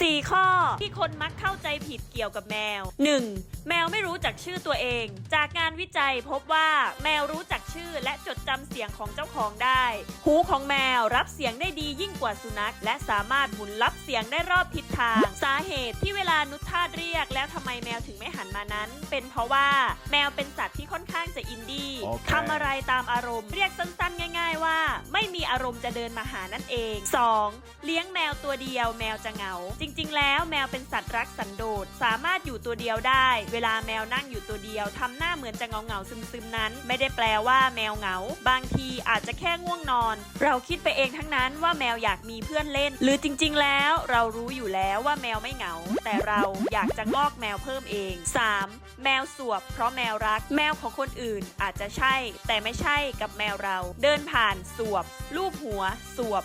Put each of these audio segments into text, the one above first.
4 ข้อที่คนมักเข้าใจผิดเกี่ยวกับแมว 1. แมวไม่รู้จักชื่อตัวเอง จากงานวิจัยพบว่าแมวรู้จักชื่อและจด เสียงของเจ้าของได้ หูของแมวรับเสียงได้ดียิ่งกว่าสุนัข และสามารถหมุนรับเสียงได้รอบทิศทาง สาเหตุที่เวลานุชทาสเรียก แล้วทำไมแมวถึงไม่หันมานั้น เป็นเพราะว่าแมวเป็นสัตว์ที่ค่อนข้างจะอินดี้โอเคทำอะไรตามอารมณ์เรียกสั้นๆ ง่าย ๆ ว่า ไม่มีอารมณ์จะเดินมาหานั่นเอง 2. เลี้ยงแมวตัวเดียวแมวจะเหงา จริง ๆ แล้วแมวเป็นสัตว์รักสันโดษสามารถอยู่ตัวเดียวได้ เวลาแมวนั่งอยู่ตัวเดียวทำหน้าเหมือนจะเงาเงาๆซึมๆนั้น ไม่ได้แปลว่าแมวเหงาบางางทีอาจจะแค่ง่วงนอน เราคิดไปเองทั้งนั้นว่าแมวอยากมีเพื่อนเล่น หรือจริง ๆ แล้วเรารู้อยู่แล้วว่าแมวไม่เหงา แต่เราอยากจะงอกแมวเพิ่มเอง 3. แมวสวบ เพราะแมวรัก แมวของคนอื่นอาจจะใช่ แต่ไม่ใช่กับแมวเรา เดินผ่านสวบ ลูบหัว สวบ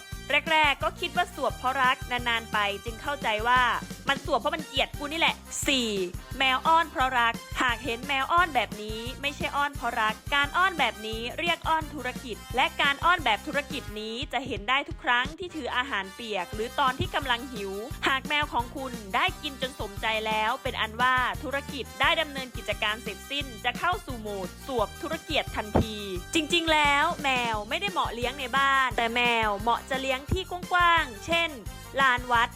แรก ๆ ก็คิดว่าสวบเพราะรักนานๆไปจึงเข้าใจว่า มันสวบเพราะมันเกลียดกูนี่แหละ 4. แมวอ้อนเพราะรัก หากเห็นแมวอ้อนแบบนี้ ไม่ใช่อ้อนเพราะรัก การอ้อนแบบนี้เรียกอ้อนธุรกิจ และการอ้อนแบบธุรกิจนี้จะเห็นได้ทุกครั้งที่ถืออาหารเปียก หรือตอนที่กำลังหิว หากแมวของคุณได้กินจนสมใจแล้ว เป็นอันว่าธุรกิจได้ดำเนินกิจการเสร็จสิ้น จะเข้าสู่โหมดสวบธุรกิจทันที จริงๆ แล้ว แมวไม่ได้เหมาะเลี้ยงในบ้าน แต่แมวเหมาะจะเลี้ยงที่กว้างๆ เช่น ลานวัด